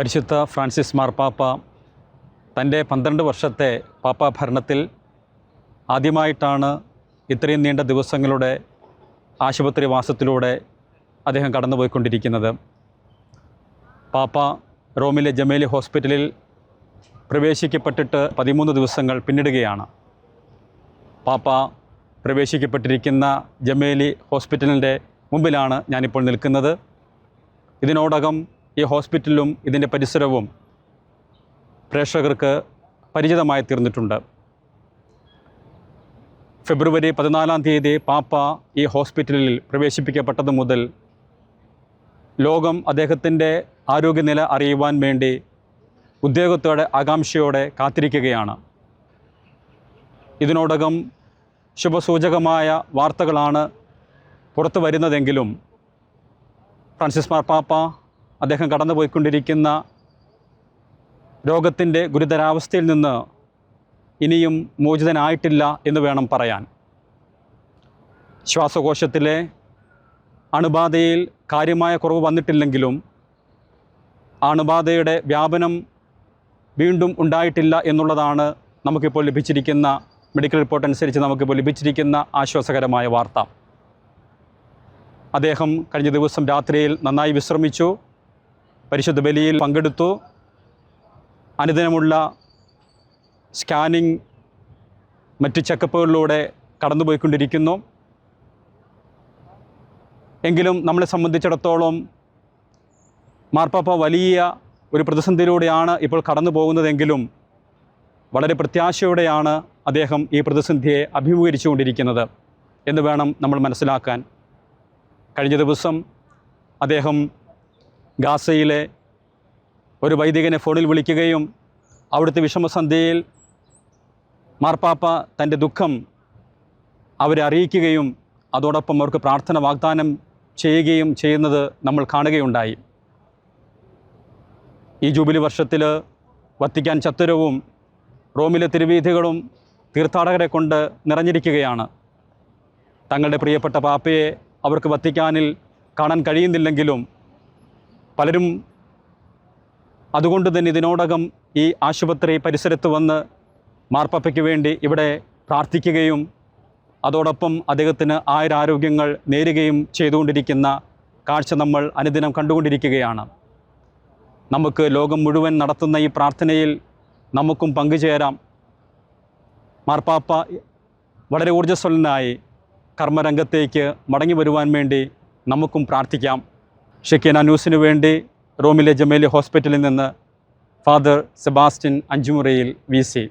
പരിശുദ്ധ ഫ്രാൻസിസ് മാർപ്പാപ്പ തന്റെ പന്ത്രണ്ട് വർഷത്തെ പാപ്പ ഭരണത്തിൽ ആദ്യമായിട്ടാണ് ഇത്രയും നീണ്ട ദിവസങ്ങളുടെ ആശുപത്രി വാസത്തിലൂടെ അദ്ദേഹം കടന്നുപോയിക്കൊണ്ടിരിക്കുന്നത്. പാപ്പ റോമിലെ ജമേലി ഹോസ്പിറ്റലിൽ പ്രവേശിക്കപ്പെട്ടിട്ട് പതിമൂന്ന് ദിവസങ്ങൾ പിന്നിടുകയാണ്. പാപ്പ പ്രവേശിക്കപ്പെട്ടിരിക്കുന്ന ജമേലി ഹോസ്പിറ്റലിന്റെ മുമ്പിലാണ് ഞാനിപ്പോൾ നിൽക്കുന്നത്. ഇതിനോടകം ഈ ഹോസ്പിറ്റലും ഇതിന്റെ പരിസരവും പ്രേക്ഷകർക്ക് പരിചിതമായി തീർന്നിട്ടുണ്ട്. ഫെബ്രുവരി പതിനാലാം തീയതി പാപ്പ ഈ ഹോസ്പിറ്റലിൽ പ്രവേശിപ്പിക്കപ്പെട്ടത് മുതൽ ലോകം അദ്ദേഹത്തിന്റെ ആരോഗ്യനില അറിയുവാൻ വേണ്ടി ഉദ്യോഗത്തോടെ ആകാംക്ഷയോടെ കാത്തിരിക്കുകയാണ്. ഇതിനോടകം ശുഭസൂചകമായ വാർത്തകളാണ് പുറത്തു വരുന്നതെങ്കിലും ഫ്രാൻസിസ് മാർപ്പാപ്പ അദ്ദേഹം കടന്നുപോയിക്കൊണ്ടിരിക്കുന്ന രോഗത്തിന്റെ ഗുരുതരാവസ്ഥയിൽ നിന്ന് ഇനിയും മോചിതനായിട്ടില്ല എന്ന് വേണം പറയാൻ. ശ്വാസകോശത്തിലെ അണുബാധയിൽ കാര്യമായ കുറവ് വന്നിട്ടില്ലെങ്കിലും അണുബാധയുടെ വ്യാപനം വീണ്ടും ഉണ്ടായിട്ടില്ല എന്നുള്ളതാണ് നമുക്കിപ്പോൾ ലഭിച്ചിരിക്കുന്ന മെഡിക്കൽ റിപ്പോർട്ട് അനുസരിച്ച് നമുക്കിപ്പോൾ ലഭിച്ചിരിക്കുന്ന ആശ്വാസകരമായ വാർത്ത. അദ്ദേഹം കഴിഞ്ഞ ദിവസം രാത്രിയിൽ നന്നായി വിശ്രമിച്ചു. പരിശുദ്ധ ബലിയിൽ പങ്കെടുത്തു. അനുദിനമുള്ള സ്കാനിങ് മറ്റ് ചെക്കപ്പുകളിലൂടെ കടന്നുപോയിക്കൊണ്ടിരിക്കുന്നു. എങ്കിലും നമ്മളെ സംബന്ധിച്ചിടത്തോളം മാർപ്പാപ്പ വലിയ ഒരു പ്രതിസന്ധിയിലൂടെയാണ് ഇപ്പോൾ കടന്നു പോകുന്നതെങ്കിലും വളരെ പ്രത്യാശയോടെയാണ് അദ്ദേഹം ഈ പ്രതിസന്ധിയെ അഭിമുഖീകരിച്ചുകൊണ്ടിരിക്കുന്നത് എന്ന് വേണം നമ്മൾ മനസ്സിലാക്കാൻ. കഴിഞ്ഞ ദിവസം അദ്ദേഹം ഗാസയിലെ ഒരു വൈദികനെ ഫോണിൽ വിളിക്കുകയും അവിടുത്തെ വിഷമസന്ധ്യയിൽ മാർപ്പാപ്പ തന്റെ ദുഃഖം അവരെ അറിയിക്കുകയും അതോടൊപ്പം അവർക്ക് പ്രാർത്ഥന വാഗ്ദാനം ചെയ്യുകയും ചെയ്യുന്നത് നമ്മൾ കാണുകയുണ്ടായി. ഈ ജൂബിലി വർഷത്തിൽ വത്തിക്കാൻ ചത്തുരവും റോമിലെ തിരുവീഥികളും തീർത്ഥാടകരെ കൊണ്ട് നിറഞ്ഞിരിക്കുകയാണ്. തങ്ങളുടെ പ്രിയപ്പെട്ട പാപ്പയെ അവർക്ക് വത്തിക്കാനിൽ കാണാൻ കഴിയുന്നില്ലെങ്കിലും പലരും അതുകൊണ്ട് തന്നെ ഇതിനോടകം ഈ ആശുപത്രി പരിസരത്ത് വന്ന് മാർപ്പാപ്പയ്ക്ക് വേണ്ടി ഇവിടെ പ്രാർത്ഥിക്കുകയും അതോടൊപ്പം അദ്ദേഹത്തിന് ആയുരാരോഗ്യങ്ങൾ നേരുകയും ചെയ്തുകൊണ്ടിരിക്കുന്ന കാഴ്ച നമ്മൾ അനുദിനം കണ്ടുകൊണ്ടിരിക്കുകയാണ്. നമുക്ക് ലോകം മുഴുവൻ നടത്തുന്ന ഈ പ്രാർത്ഥനയിൽ നമുക്കും പങ്കുചേരാം. മാർപ്പാപ്പ വളരെ ഊർജസ്വലനായി കർമ്മരംഗത്തേക്ക് മടങ്ങി വരുവാൻ വേണ്ടി നമുക്കും പ്രാർത്ഥിക്കാം. ഷെക്കീന ന്യൂസിനു വേണ്ടി റോമിലെ ജമേലി ഹോസ്പിറ്റലിൽ നിന്ന് father Sebastian Anchumurayil V C.